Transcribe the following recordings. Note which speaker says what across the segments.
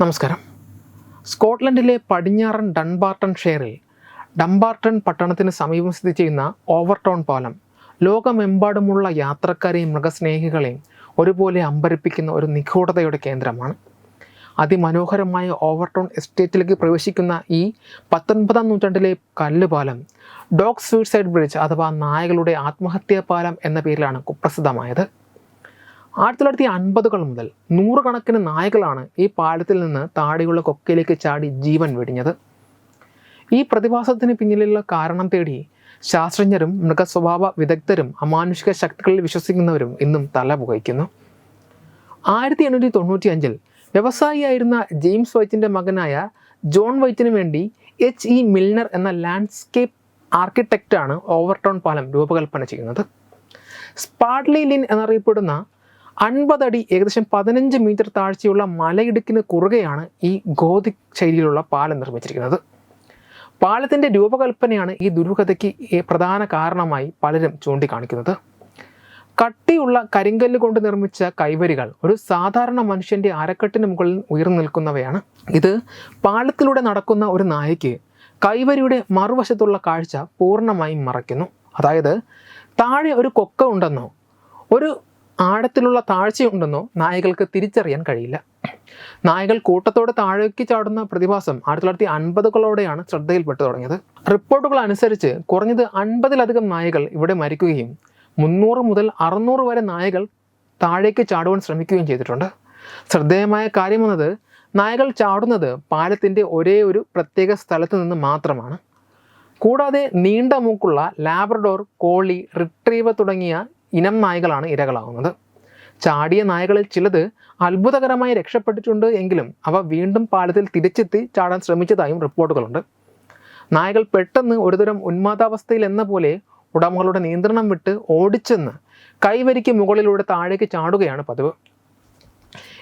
Speaker 1: നമസ്കാരം. സ്കോട്ട്ലൻഡിലെ പടിഞ്ഞാറൻ ഡൺബാർട്ടൺ ഷെയറിൽ ഡംബാർട്ടൺ പട്ടണത്തിന് സമീപം സ്ഥിതി ചെയ്യുന്ന ഓവർടോൺ പാലം ലോകമെമ്പാടുമുള്ള യാത്രക്കാരെയും മൃഗസ്നേഹികളെയും ഒരുപോലെ അമ്പരിപ്പിക്കുന്ന ഒരു നിഗൂഢതയുടെ കേന്ദ്രമാണ്. അതിമനോഹരമായ ഓവർടോൺ എസ്റ്റേറ്റിലേക്ക് പ്രവേശിക്കുന്ന ഈ പത്തൊൻപതാം നൂറ്റാണ്ടിലെ കല്ലുപാലം ഡോഗ് സൂയിസൈഡ് ബ്രിഡ്ജ് അഥവാ നായകളുടെ ആത്മഹത്യാ പാലം എന്ന പേരിലാണ് കുപ്രസിദ്ധമായത്. ആയിരത്തി തൊള്ളായിരത്തി അൻപതുകൾ മുതൽ നൂറുകണക്കിന് നായകളാണ് ഈ പാലത്തിൽ നിന്ന് താടിയുള്ള കൊക്കയിലേക്ക് ചാടി ജീവൻ വെടിഞ്ഞത്. ഈ പ്രതിഭാസത്തിന് പിന്നിലുള്ള കാരണം തേടി ശാസ്ത്രജ്ഞരും മൃഗസ്വഭാവ വിദഗ്ധരും അമാനുഷിക ശക്തികളിൽ വിശ്വസിക്കുന്നവരും ഇന്നും തല പുകയ്ക്കുന്നു. ആയിരത്തി എണ്ണൂറ്റി തൊണ്ണൂറ്റി അഞ്ചിൽ വ്യവസായിയായിരുന്ന ജെയിംസ് വൈറ്റിന്റെ മകനായ ജോൺ വൈറ്റിന് വേണ്ടി എച്ച് ഇ മിൽനർ എന്ന ലാൻഡ്സ്കേപ്പ് ആർക്കിടെക്റ്റാണ് ഓവർടൗൺ പാലം രൂപകൽപ്പന ചെയ്യുന്നത്. സ്പാഡ്ലി ലിൻ എന്നറിയപ്പെടുന്ന അൻപതടി ഏകദേശം പതിനഞ്ച് മീറ്റർ താഴ്ചയുള്ള മലയിടുക്കിന് കുറുകെയാണ് ഈ ഗോതിക് ശൈലിയിലുള്ള പാലം നിർമ്മിച്ചിരിക്കുന്നത്. പാലത്തിന്റെ രൂപകൽപ്പനയാണ് ഈ ദുരൂഹതയ്ക്ക് പ്രധാന കാരണമായി പലരും ചൂണ്ടിക്കാണിക്കുന്നത്. കട്ടിയുള്ള കരിങ്കല്ല് കൊണ്ട് നിർമ്മിച്ച കൈവരികൾ ഒരു സാധാരണ മനുഷ്യന്റെ അരക്കെട്ടിന് മുകളിൽ ഉയർന്നു നിൽക്കുന്നവയാണ്. ഇത് പാലത്തിലൂടെ നടക്കുന്ന ഒരു നായയ്ക്ക് കൈവരിയുടെ മറുവശത്തുള്ള കാഴ്ച പൂർണമായും മറയ്ക്കുന്നു. അതായത് താഴെ ഒരു കൊക്ക ഉണ്ടെന്നോ ഒരു ആഴത്തിലുള്ള താഴ്ചയുണ്ടെന്നോ നായകൾക്ക് തിരിച്ചറിയാൻ കഴിയില്ല. നായകൾ കൂട്ടത്തോടെ താഴേക്ക് ചാടുന്ന പ്രതിഭാസം ആയിരത്തി തൊള്ളായിരത്തി അൻപതുകളോടെയാണ് ശ്രദ്ധയിൽപ്പെട്ടു തുടങ്ങിയത്. റിപ്പോർട്ടുകൾ അനുസരിച്ച് കുറഞ്ഞത് അൻപതിലധികം നായകൾ ഇവിടെ മരിക്കുകയും മുന്നൂറ് മുതൽ അറുന്നൂറ് വരെ നായകൾ താഴേക്ക് ചാടുവാൻ ശ്രമിക്കുകയും ചെയ്തിട്ടുണ്ട്. ശ്രദ്ധേയമായ കാര്യമെന്നത് നായകൾ ചാടുന്നത് പാലത്തിന്റെ ഒരേ ഒരു പ്രത്യേക സ്ഥലത്ത് നിന്ന് മാത്രമാണ്. കൂടാതെ നീണ്ട മൂക്കുള്ള ലാബ്രഡോർ കോളി റിട്രീവർ തുടങ്ങിയ ഇനം നായകളാണ് ഇരകളാവുന്നത്. ചാടിയ നായകളിൽ ചിലത് അത്ഭുതകരമായി രക്ഷപ്പെട്ടിട്ടുണ്ട് എങ്കിലും അവ വീണ്ടും പാലത്തിൽ തിരിച്ചെത്തി ചാടാൻ ശ്രമിച്ചതായും റിപ്പോർട്ടുകളുണ്ട്. നായകൾ പെട്ടെന്ന് ഒരുതരം ഉന്മാദാവസ്ഥയിൽ എന്ന പോലെ ഉടമകളുടെ നിയന്ത്രണം വിട്ട് ഓടിച്ചെന്ന് കൈവരിക്ക് മുകളിലൂടെ താഴേക്ക് ചാടുകയാണ് പതിവ്.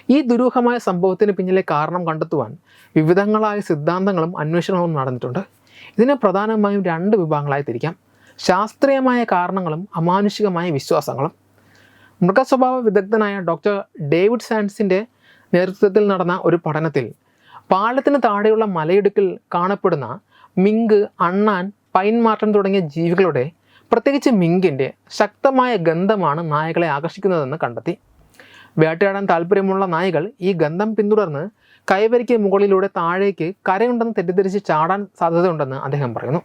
Speaker 1: ഈ ദുരൂഹമായ സംഭവത്തിന് പിന്നിലെ കാരണം കണ്ടെത്തുവാൻ വിവിധങ്ങളായ സിദ്ധാന്തങ്ങളും അന്വേഷണങ്ങളും നടന്നിട്ടുണ്ട്. ഇതിനെ പ്രധാനമായും രണ്ട് വിഭാഗങ്ങളായി തിരിക്കാം. ശാസ്ത്രീയമായ കാരണങ്ങളും അമാനുഷികമായ വിശ്വാസങ്ങളും. മൃഗസ്വഭാവ വിദഗ്ധനായ ഡോക്ടർ ഡേവിഡ് സാൻസിന്റെ നേതൃത്വത്തിൽ നടന്ന ഒരു പഠനത്തിൽ പാലത്തിന് താഴെയുള്ള മലയിടുക്കിൽ കാണപ്പെടുന്ന മിങ്ക് അണ്ണാൻ പൈൻ മാർട്ടൻ തുടങ്ങിയ ജീവികളുടെ പ്രത്യേകിച്ച് മിങ്കിന്റെ ശക്തമായ ഗന്ധമാണ് നായകളെ ആകർഷിക്കുന്നതെന്ന് കണ്ടെത്തി. വേട്ടയാടാൻ താല്പര്യമുള്ള നായകൾ ഈ ഗന്ധം പിന്തുടർന്ന് കൈവരിക്ക് മുകളിലൂടെ താഴേക്ക് കരയുണ്ടെന്ന് തെറ്റിദ്ധരിച്ച് ചാടാൻ സാധ്യതയുണ്ടെന്ന് അദ്ദേഹം പറയുന്നു.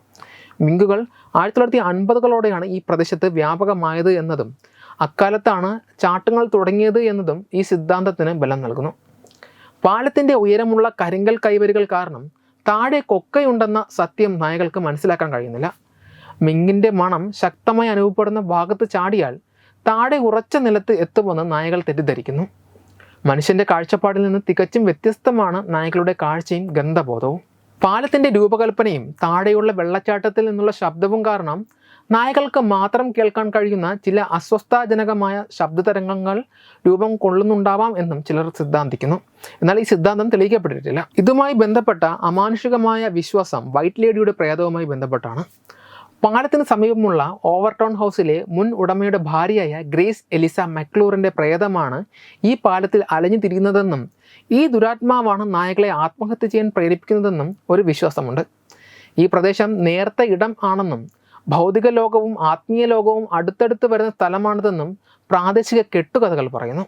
Speaker 1: മിങ്കുകൾ ആയിരത്തി തൊള്ളായിരത്തി അൻപതുകളോടെയാണ് ഈ പ്രദേശത്ത് വ്യാപകമായത് എന്നതും അക്കാലത്താണ് ചാട്ടങ്ങൾ തുടങ്ങിയത് എന്നതും ഈ സിദ്ധാന്തത്തിന് ബലം നൽകുന്നു. പാലത്തിന്റെ ഉയരമുള്ള കരിങ്കൽ കൈവരികൾ കാരണം താഴെ കൊക്കയുണ്ടെന്ന സത്യം നായകൾക്ക് മനസ്സിലാക്കാൻ കഴിയുന്നില്ല. മിങ്കിന്റെ മണം ശക്തമായി അനുഭവപ്പെടുന്ന ഭാഗത്ത് ചാടിയാൽ താഴെ ഉറച്ച നിലത്ത് എത്തുമെന്ന് നായകൾ തെറ്റിദ്ധരിക്കുന്നു. മനുഷ്യന്റെ കാഴ്ചപ്പാടിൽ നിന്ന് തികച്ചും വ്യത്യസ്തമാണ് നായകളുടെ കാഴ്ചയും ഗന്ധബോധവും. പാലത്തിന്റെ രൂപകൽപ്പനയും താഴെയുള്ള വെള്ളച്ചാട്ടത്തിൽ നിന്നുള്ള ശബ്ദവും കാരണം നായകൾക്ക് മാത്രം കേൾക്കാൻ കഴിയുന്ന ചില അസ്വസ്ഥാജനകമായ ശബ്ദതരംഗങ്ങൾ രൂപം കൊള്ളുന്നുണ്ടാവാം എന്നും ചിലർ സിദ്ധാന്തിക്കുന്നു. എന്നാൽ ഈ സിദ്ധാന്തം തെളിയിക്കപ്പെട്ടിട്ടില്ല. ഇതുമായി ബന്ധപ്പെട്ട അമാനുഷികമായ വിശ്വാസം വൈറ്റ് ലേഡിയുടെ പ്രേതവുമായി ബന്ധപ്പെട്ടാണ്. പാലത്തിന് സമീപമുള്ള ഓവർടൗൺ ഹൗസിലെ മുൻ ഉടമയുടെ ഭാര്യയായ ഗ്രേസ് എലിസ മക്ലൂറിന്റെ പ്രേതമാണ് ഈ പാലത്തിൽ അലഞ്ഞു തിരിയുന്നതെന്നും ഈ ദുരാത്മാവാണ് നായകളെ ആത്മഹത്യ ചെയ്യാൻ പ്രേരിപ്പിക്കുന്നതെന്നും ഒരു വിശ്വാസമുണ്ട്. ഈ പ്രദേശം നേരത്തെ ഇടം ആണെന്നും ഭൗതിക ലോകവും ആത്മീയ ലോകവും അടുത്തടുത്ത് വരുന്ന സ്ഥലമാണിതെന്നും പ്രാദേശിക കെട്ടുകഥകൾ പറയുന്നു.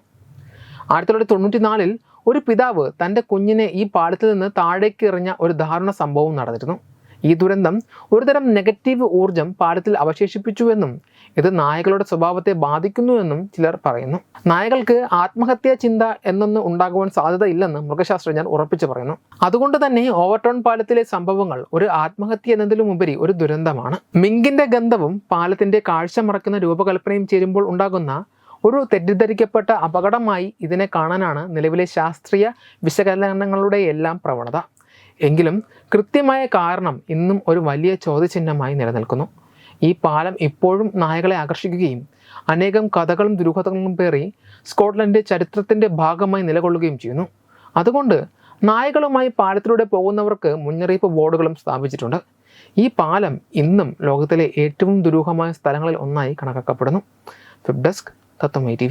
Speaker 1: ആയിരത്തി തൊള്ളായിരത്തി തൊണ്ണൂറ്റി ഒരു പിതാവ് തന്റെ കുഞ്ഞിനെ ഈ പാലത്തിൽ നിന്ന് താഴേക്ക് എറിഞ്ഞ ഒരു ദാരുണ സംഭവം നടന്നിരുന്നു. ഈ ദുരന്തം ഒരുതരം നെഗറ്റീവ് ഊർജം പാലത്തിൽ അവശേഷിപ്പിച്ചുവെന്നും ഇത് നായകളുടെ സ്വഭാവത്തെ ബാധിക്കുന്നുവെന്നും ചിലർ പറയുന്നു. നായകൾക്ക് ആത്മഹത്യാ ചിന്ത എന്നൊന്ന് ഉണ്ടാകുവാൻ സാധ്യതയില്ലെന്ന് മൃഗശാസ്ത്രജ്ഞർ ഉറപ്പിച്ചു പറയുന്നു. അതുകൊണ്ട് തന്നെ ഓവർടോൺ പാലത്തിലെ സംഭവങ്ങൾ ഒരു ആത്മഹത്യ എന്നതിലുമുപരി ഒരു ദുരന്തമാണ്. മിങ്കിന്റെ ഗന്ധവും പാലത്തിന്റെ കാഴ്ച മറക്കുന്ന രൂപകൽപ്പനയും ചേരുമ്പോൾ ഉണ്ടാകുന്ന ഒരു തെറ്റിദ്ധരിക്കപ്പെട്ട അപകടമായി ഇതിനെ കാണാനാണ് നിലവിലെ ശാസ്ത്രീയ വിശകലനങ്ങളുടെ എല്ലാം പ്രവണത. എങ്കിലും കൃത്യമായ കാരണം ഇന്നും ഒരു വലിയ ചോദ്യചിഹ്നമായി നിലനിൽക്കുന്നു. ഈ പാലം ഇപ്പോഴും നായകളെ ആകർഷിക്കുകയും അനേകം കഥകളും ദുരൂഹതകളും പേറി സ്കോട്ട്ലൻഡ് ചരിത്രത്തിന്റെ ഭാഗമായി നിലകൊള്ളുകയും ചെയ്യുന്നു. അതുകൊണ്ട് നായകളുമായി പാലത്തിലൂടെ പോകുന്നവർക്ക് മുന്നറിയിപ്പ് ബോർഡുകളും സ്ഥാപിച്ചിട്ടുണ്ട്. ഈ പാലം ഇന്നും ലോകത്തിലെ ഏറ്റവും ദുരൂഹമായ സ്ഥലങ്ങളിൽ ഒന്നായി കണക്കാക്കപ്പെടുന്നു. ഫിബ് ഡെസ്ക് തത്വമൈ ടി